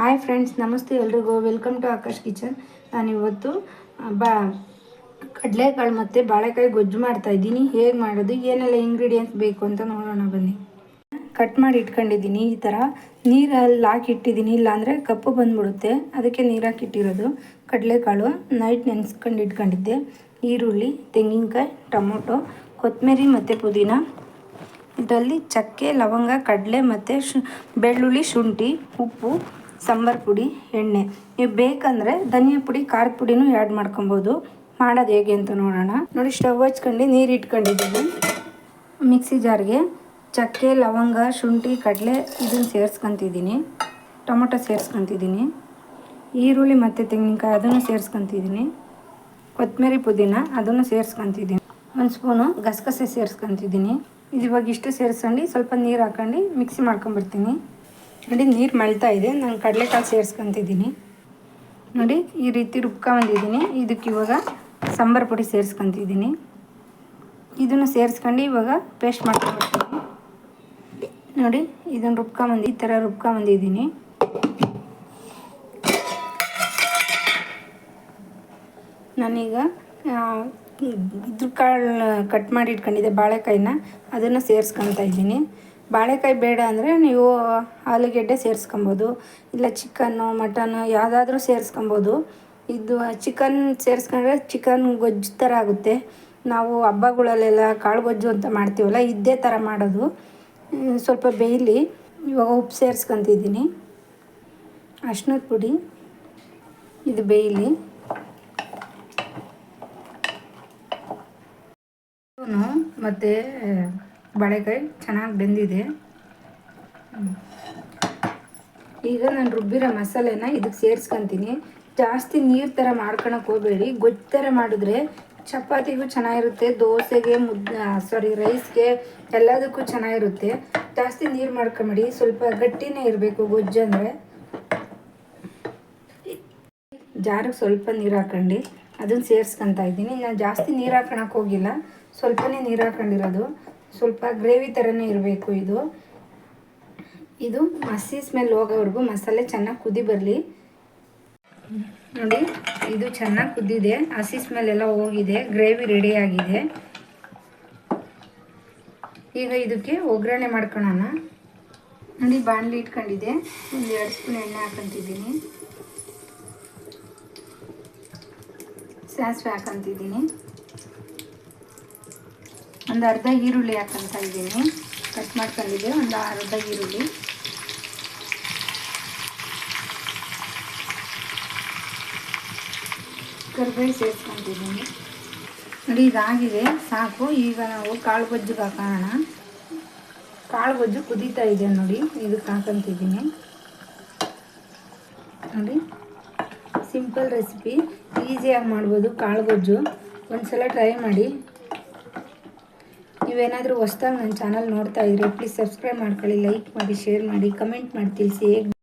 Hi friends ನಮಸ್ತೆ ಎಲ್ರಿಗೂ. Welcome to Akash kitchen ನಾನಿವತ್ತು ಬಾ, ಕಡಲೆಕಾಳು ಮತ್ತು ಬಾಳೆಕಾಯಿ ಗೊಜ್ಜು ಮಾಡ್ತಾ ಇದ್ದೀನಿ. ಹೇಗೆ ಮಾಡೋದು, ಏನೆಲ್ಲ ಇಂಗ್ರೀಡಿಯೆಂಟ್ಸ್ ಬೇಕು ಅಂತ ನೋಡೋಣ ಬನ್ನಿ. ಕಟ್ ಮಾಡಿ ಇಟ್ಕೊಂಡಿದ್ದೀನಿ ಈ ಥರ ನೀರಲ್ಲಿ ಹಾಕಿ ಇಟ್ಟಿದ್ದೀನಿ, ಇಲ್ಲಾಂದರೆ ಕಪ್ಪು ಬಂದ್ಬಿಡುತ್ತೆ. ಅದಕ್ಕೆ ನೀರು ಹಾಕಿ ಇಟ್ಟಿರೋದು ಕಡಲೆಕಾಳು. ನೈಟ್ ನೆನೆಸ್ಕೊಂಡು ಇಟ್ಕೊಂಡಿದ್ದೆ. ಈರುಳ್ಳಿ, ತೆಂಗಿನಕಾಯಿ, ಟೊಮೊಟೊ ಕೊತ್ತಂಬರಿ ಮತ್ತು ಪುದೀನ. ಇದರಲ್ಲಿ ಚಕ್ಕೆ, ಲವಂಗ, ಕಡಲೆ ಮತ್ತು ಶು, ಬೆಳ್ಳುಳ್ಳಿ ಶುಂಠಿ, ಉಪ್ಪು ಸಾಂಬಾರು ಪುಡಿ, ಎಣ್ಣೆ. ನೀವು ಬೇಕಂದರೆ ಧನಿಯಾ ಪುಡಿ ಖಾರದ ಪುಡಿನೂ ಆ್ಯಡ್ ಮಾಡ್ಕೊಬೋದು. ಮಾಡೋದು ಹೇಗೆ ಅಂತ ನೋಡೋಣ. ನೋಡಿ, ಸ್ಟವ್ ಹಚ್ಕೊಂಡು ನೀರು ಇಟ್ಕೊಂಡಿದ್ದೀನಿ. ಮಿಕ್ಸಿ ಜಾರ್ಗೆ ಚಕ್ಕೆ, ಲವಂಗ, ಶುಂಠಿ, ಕಡಲೆ ಇದನ್ನು ಸೇರಿಸ್ಕೊತಿದ್ದೀನಿ. ಟೊಮೊಟೊ ಸೇರಿಸ್ಕೊತಿದ್ದೀನಿ. ಈರುಳ್ಳಿ ಮತ್ತು ತೆಂಗಿನಕಾಯಿ ಅದನ್ನು ಸೇರಿಸ್ಕೊತಿದ್ದೀನಿ. ಕೊತ್ತಂಬರಿ ಪುದೀನ ಅದನ್ನು ಸೇರಿಸ್ಕೊತಿದ್ದೀನಿ. ಒಂದು ಸ್ಪೂನು ಗಸಗಸೆ ಸೇರಿಸ್ಕೊತಿದ್ದೀನಿ. ಇದು ಇವಾಗ ಇಷ್ಟು ಸೇರಿಸ್ಕೊಂಡು ಸ್ವಲ್ಪ ನೀರು ಹಾಕೊಂಡು ಮಿಕ್ಸಿ ಮಾಡ್ಕೊಂಬರ್ತೀನಿ ನೋಡಿ, ನೀರು ಮಳ್ತಾ ಇದೆ. ನಾನು ಕಡಲೆಕಾಳು ಸೇರಿಸ್ಕೊತಿದ್ದೀನಿ. ನೋಡಿ, ಈ ರೀತಿ ರುಬ್ಕೊಂಡಿದ್ದೀನಿ ಇದಕ್ಕೆ ಇವಾಗ ಸಾಂಬಾರು ಪುಡಿ ಸೇರಿಸ್ಕೊತಿದ್ದೀನಿ. ಇದನ್ನು ಸೇರಿಸ್ಕೊಂಡು ಇವಾಗ ಪೇಸ್ಟ್ ಮಾಡ್ಕೊಂಡ್ಬಿಡ್ತೀನಿ. ನೋಡಿ ಇದನ್ನು ರುಬ್ಕೊಂಬಂದು ಈ ಥರ ರುಬ್ಕೊಂಬಂದಿದ್ದೀನಿ ನಾನೀಗ ಇದ್ರ ಕಾಳು ಕಟ್ ಮಾಡಿ ಇಟ್ಕೊಂಡಿದ್ದೆ ಬಾಳೆಕಾಯಿನ. ಅದನ್ನು ಸೇರಿಸ್ಕೊತಾ ಇದ್ದೀನಿ. ಬಾಳೆಕಾಯಿ ಬೇಡ ಅಂದರೆ ನೀವು ಆಲೂಗೆಡ್ಡೆ ಸೇರಿಸ್ಕೊಬೋದು, ಇಲ್ಲ ಚಿಕನ್ನು, ಮಟನ್ನು ಯಾವುದಾದ್ರೂ ಸೇರಿಸ್ಕೊಬೋದು. ಇದು ಚಿಕನ್ ಸೇರಿಸ್ಕೊಂಡ್ರೆ ಚಿಕನ್ ಗೊಜ್ಜು ಥರ ಆಗುತ್ತೆ. ನಾವು ಹಬ್ಬಗಳಲ್ಲೆಲ್ಲ ಕಾಳು ಗೊಜ್ಜು ಅಂತ ಮಾಡ್ತೀವಲ್ಲ, ಇದೇ ಥರ ಮಾಡೋದು. ಸ್ವಲ್ಪ ಬೇಯಲಿ. ಇವಾಗ ಉಪ್ಪು ಸೇರಿಸ್ಕೊತಿದ್ದೀನಿ. ಅರ್ಶಿನದ ಪುಡಿ, ಇದು ಬೇಯಲಿ. ಮತ್ತು ಬಾಳೆಕಾಯಿ ಚೆನ್ನಾಗಿ ಬೆಂದಿದೆ. ಈಗ ನಾನು ರುಬ್ಬಿರೋ ಮಸಾಲೆನ ಇದಕ್ಕೆ ಸೇರಿಸ್ಕೊತೀನಿ. ಜಾಸ್ತಿ ನೀರು ಥರ ಮಾಡ್ಕೊಳಕ್ಕೆ ಹೋಗಬೇಡಿ. ಗೊಜ್ಜು ಥರ ಮಾಡಿದ್ರೆ ಚಪಾತಿಗೂ ಚೆನ್ನಾಗಿರುತ್ತೆ, ದೋಸೆಗೆ ಮುದ್ದ ಸಾರಿ ರೈಸ್ಗೆ ಎಲ್ಲದಕ್ಕೂ ಚೆನ್ನಾಗಿರುತ್ತೆ. ಜಾಸ್ತಿ ನೀರು ಮಾಡ್ಕೊಂಬೇಡಿ. ಸ್ವಲ್ಪ ಗಟ್ಟಿನೇ ಇರಬೇಕು ಗೊಜ್ಜು ಅಂದರೆ. ಜಾರಿಗೆ ಸ್ವಲ್ಪ ನೀರು ಹಾಕೊಂಡು ಅದನ್ನು ಸೇರಿಸ್ಕೊತಾ ಇದ್ದೀನಿ. ನಾನು ಜಾಸ್ತಿ ನೀರು ಹಾಕೊಳಕ್ಕೆ ಹೋಗಿಲ್ಲ. ಸ್ವಲ್ಪನೇ ನೀರು ಹಾಕೊಂಡಿರೋದು. ಸ್ವಲ್ಪ ಗ್ರೇವಿ ಥರನೇ ಇರಬೇಕು ಇದು. ಇದು ಮಸಿ ಸ್ಮೆಲ್ ಹೋಗೋವರೆಗೂ ಮಸಾಲೆ ಚೆನ್ನಾಗಿ ಕುದಿ ಬರಲಿ. ನೋಡಿ, ಇದು ಚೆನ್ನಾಗಿ ಕುದ್ದಿದೆ. ಹಸಿ ಸ್ಮೆಲ್ ಎಲ್ಲ ಹೋಗಿದೆ. ಗ್ರೇವಿ ರೆಡಿ ಆಗಿದೆ. ಈಗ ಇದಕ್ಕೆ ಒಗ್ಗರಣೆ ಮಾಡ್ಕೊಳ್ಳೋಣ ನೋಡಿ, ಬಾಣಲಿ ಇಟ್ಕೊಂಡಿದೆ ಒಂದು ಎರಡು ಸ್ಪೂನ್ ಎಣ್ಣೆ ಹಾಕೊಂತಿದ್ದೀನಿ ಸಾಸಿವೆ ಹಾಕೊಂತಿದ್ದೀನಿ ಒಂದು ಅರ್ಧ ಈರುಳ್ಳಿ ಹಾಕೊಂತ ಇದ್ದೀನಿ. ಕಟ್ ಮಾಡ್ಕೊಂಡಿದ್ದೆ, ಒಂದು ಅರ್ಧ ಈರುಳ್ಳಿ. ಕರ್ಬೇವು ಸೇರಿಸ್ಕೊತಿದ್ದೀನಿ. ನೋಡಿ, ಇದಾಗಿದೆ, ಸಾಕು. ಈಗ ನಾವು ಕಾಳು ಗೊಜ್ಜು ಹಾಕೋಣ. ಕಾಳು ಗೊಜ್ಜು ಕುದೀತಾ ಇದೆ ನೋಡಿ ಇದಕ್ಕೆ ಹಾಕೊಂತಿದ್ದೀನಿ. ನೋಡಿ, ಸಿಂಪಲ್ ರೆಸಿಪಿ. ಈಸಿಯಾಗಿ ಮಾಡ್ಬೋದು ಕಾಳು ಗೊಜ್ಜು ಒಂದು ಸಲ ಟ್ರೈ ಮಾಡಿ. ನೀವೇನಾದರೂ ಹೊಸ್ದಾಗಿ ನನ್ನ ಚಾನಲ್ ನೋಡ್ತಾ ಇದ್ರೆ ಪ್ಲೀಸ್ ಸಬ್ಸ್ಕ್ರೈಬ್ ಮಾಡ್ಕೊಳ್ಳಿ ಲೈಕ್ ಮಾಡಿ ಶೇರ್ ಮಾಡಿ ಕಮೆಂಟ್ ಮಾಡಿ, ತಿಳಿಸಿ. ಹೇಗೆ